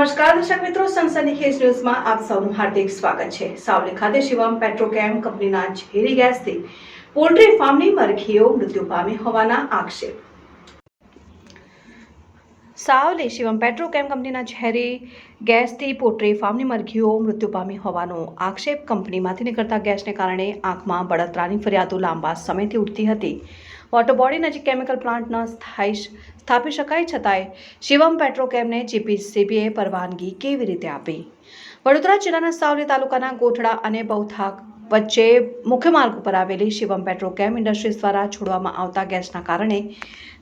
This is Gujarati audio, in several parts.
નમસ્કાર, દર્શક મિત્રો સંસદની ખેસ ન્યૂઝમાં આપ સૌનું હાર્દિક સ્વાગત છે. સાવલી ખાતે શિવમ પેટ્રોકેમ કંપનીના ઝેરી ગેસથી પોલ્ટ્રી ફાર્મની મરઘીઓ મૃત્યુ પામી હોવાના આક્ષેપ. સાવલી શિવમ પેટ્રોકેમ કંપનીના ઝેરી ગેસથી પોલ્ટ્રી ફાર્મની મરઘીઓ મૃત્યુ પામી હોવાનો આક્ષેપ કંપનીમાંથી નીકળતા ગેસને કારણે આંખમાં બળતરાની ફરિયાદો લાંબા સમયથી ઉઠતી હતી. વોટર બોડી નજીક કેમિકલ પ્લાન્ટ ન સ્થાયી સ્થાપી શકાય છતાંય શિવમ પેટ્રોકેમને જીપીસીબીએ પરવાનગી કેવી રીતે આપી? વડોદરા જિલ્લાના સાવલી તાલુકાના ગોઠડા અને બૌથાક વચ્ચે મુખ્ય માર્ગ ઉપર આવેલી શિવમ પેટ્રોકેમ ઇન્ડસ્ટ્રીઝ દ્વારા છોડવામાં આવતા ગેસના કારણે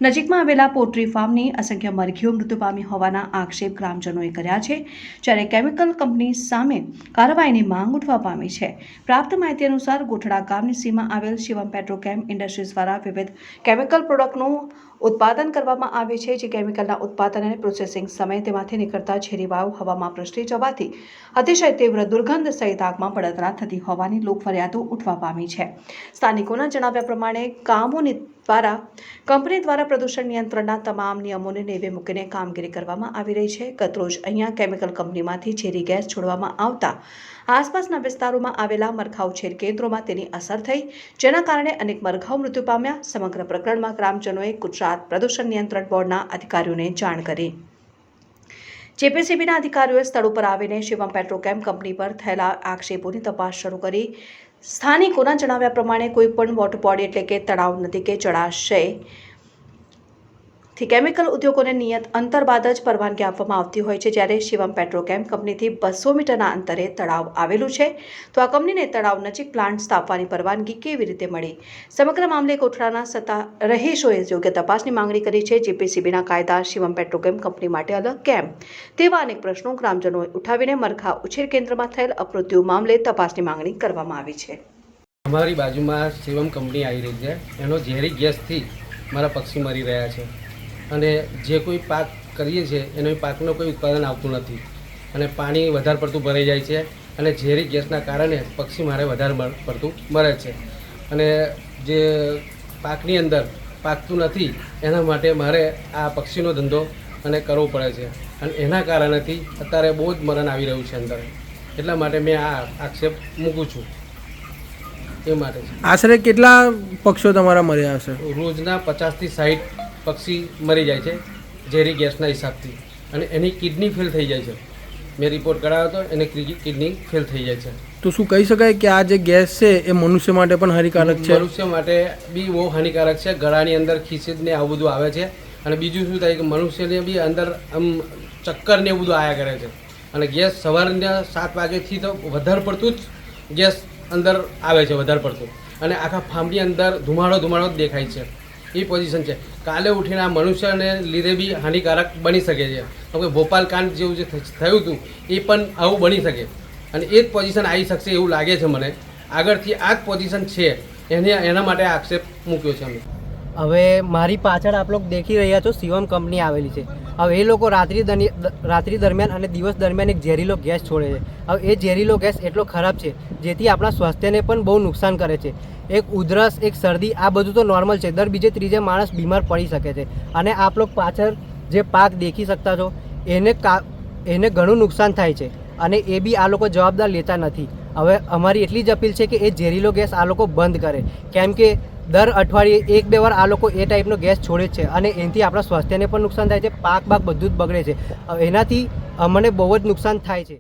નજીકમાં આવેલા પોલ્ટ્રી ફાર્મની અસંખ્ય મરઘીઓ મૃત્યુ પામી હોવાના આક્ષેપ ગ્રામજનોએ કર્યા છે, જ્યારે કેમિકલ કંપની સામે કાર્યવાહીની માંગ ઉઠવા પામી છે. પ્રાપ્ત માહિતી અનુસાર ગોઠડા ગામની સીમા આવેલ શિવમ પેટ્રોકેમ ઇન્ડસ્ટ્રીઝ દ્વારા વિવિધ કેમિકલ પ્રોડક્ટનું ઉત્પાદન કરવામાં આવે છે, જે કેમિકલના ઉત્પાદન અને પ્રોસેસિંગ સમયે તેમાંથી નીકળતા ઝેરી વાયુ હવામાં પ્રસરી જવાથી અતિશય તીવ્ર દુર્ગંધ સહિત આગમાં બળતરા થતી હોવાની લોક ફરિયાદો ઉઠવા પામી છે. સ્થાનિકોના જણાવ્યા પ્રમાણે કામોની દ્વારા, કંપની દ્વારા પ્રદૂષણ નિયંત્રણના તમામ નિયમોને નેવે મૂકીને કામગીરી કરવામાં આવી રહી છે. ગતરોજ અહીંયા કેમિકલ કંપનીમાંથી ઝેરી ગેસ છોડવામાં આવતા આસપાસના વિસ્તારોમાં આવેલા મરઘાઉ છેર કેન્દ્રોમાં તેની અસર થઈ, જેના કારણે અનેક મરઘાઓ મૃત્યુ પામ્યા. સમગ્ર પ્રકરણમાં ગ્રામજનોએ ગુજરાત પ્રદૂષણ નિયંત્રણ બોર્ડના અધિકારીઓને જાણ કરી. જેપીસીબીના અધિકારીઓએ સ્થળ ઉપર આવીને શિવમ પેટ્રોકેમ કંપની પર થયેલા આક્ષેપોની તપાસ શરૂ કરી. સ્થાનિકોના જણાવ્યા પ્રમાણે કોઈ પણ વોટર બોડી એટલે કે તળાવ નદી કે જળાશય થી કેમિકલ ઉદ્યોગોને નિયત અંતર બાદ જ પરવાનગી આપવામાં આવતી હોય છે. જ્યારે શિવમ પેટ્રોકેમ કંપનીથી બસો મીટરના અંતરે તળાવ આવેલું છે. તો આ કંપનીને તળાવ નજીક પ્લાન્ટ સ્થાપવાની પરવાનગી કેવી રીતે મળી? સમગ્ર મામલે કોઠરાના સત્તા રહીશોએ યોગ્ય તપાસની માંગણી કરી છે. જીપીસીબીના કાયદા શિવમ પેટ્રોકેમ કંપની માટે અલગ કેમ? તેવા અનેક પ્રશ્નો ગ્રામજનોએ ઉઠાવીને મરખા ઉછેર કેન્દ્રમાં થયેલ અપમૃત્યુ મામલે તપાસની માંગણી કરવામાં આવી છે. અમારી બાજુમાં શિવમ કંપની આવી રહી છે. એનો ઝેરી ગેસથી મારા પક્ષી મરી રહ્યા છે. અને જે કોઈ પાક કરીએ છીએ એનો પાકનું કોઈ ઉત્પાદન આવતું નથી. અને પાણી વધારે પડતું ભરાઈ જાય છે અને ઝેરી ગેસના કારણે પક્ષી મારે વધારે પડતું મરે છે. અને જે પાકની અંદર પાકતું નથી એના માટે મારે આ પક્ષીનો ધંધો અને કરવો પડે છે. અને એના કારણેથી અત્યારે બહુ જ મરણ આવી રહ્યું છે અંદર. એટલા માટે મેં આ આક્ષેપ મૂકું છું. એ માટે આશરે કેટલા પક્ષો તમારા મર્યા હશે? રોજના પચાસથી સાઠ પક્ષી મરી જાય છે ઝેરી ગેસના હિસાબથી. અને એની કિડની ફેલ થઈ જાય છે. મેં રિપોર્ટ કરાવ્યો હતો એને કિડની ફેલ થઈ જાય છે. તો શું કહી શકાય કે આ જે ગેસ છે એ મનુષ્ય માટે પણ હાનિકારક છે? મનુષ્ય માટે બી બહુ હાનિકારક છે. ગળાની અંદર ખીસીને આવું બધું આવે છે. અને બીજું શું થાય કે મનુષ્યને બી અંદર આમ ચક્કર ને એવું બધું આવ્યા કરે છે. અને ગેસ સવારના સાત વાગ્યાથી તો વધારે પડતું જ ગેસ અંદર આવે છે વધારે પડતું. અને આખા ફાર્મની અંદર ધુમાડો ધુમાડો જ દેખાય છે. એ પોઝિશન છે. કાલે ઉઠીને આ મનુષ્યને લીધે બી હાનિકારક બની શકે છે. કે ભોપાલ કાંડ જેવું જે થયું હતું એ પણ આવું બની શકે. અને એ જ પોઝિશન આવી શકશે એવું લાગે છે મને. આગળથી આ જ પોઝિશન છે. એને, એના માટે આક્ષેપ મૂક્યો છે અમે. હવે મારી પાછળ આપ લોકો દેખી રહ્યા છો શિવમ કંપની આવેલી છે. હવે એ લોકો રાત્રિ રાત્રિ દરમિયાન અને દિવસ દરમિયાન એક ઝેરીલો ગેસ છોડે છે. હવે એ ઝેરીલો ગેસ એટલો ખરાબ છે, જેથી આપણા સ્વાસ્થ્યને પણ બહુ નુકસાન કરે છે. એક ઉધરસ, એક શરદી, આ બધું તો નોર્મલ છે. દર બીજે ત્રીજે માણસ બીમાર પડી શકે છે. અને આપ લોકો પાછળ જે પાક દેખી શકતા છો, એને કા, એને ઘણું નુકસાન થાય છે. અને એ બી આ લોકો જવાબદાર લેતા નથી. હવે અમારી એટલી જ અપીલ છે કે એ ઝેરીલો ગેસ આ લોકો બંધ કરે. કેમ કે દર અઠવાડિયે એક બે વાર આ લોકો એ ટાઈપનો ગેસ છોડે છે અને એનાથી આપણા સ્વાસ્થ્યને પણ નુકસાન થાય છે, પાક બાક બધું જ બગડે છે. એનાથી અમને બહુ જ નુકસાન થાય છે.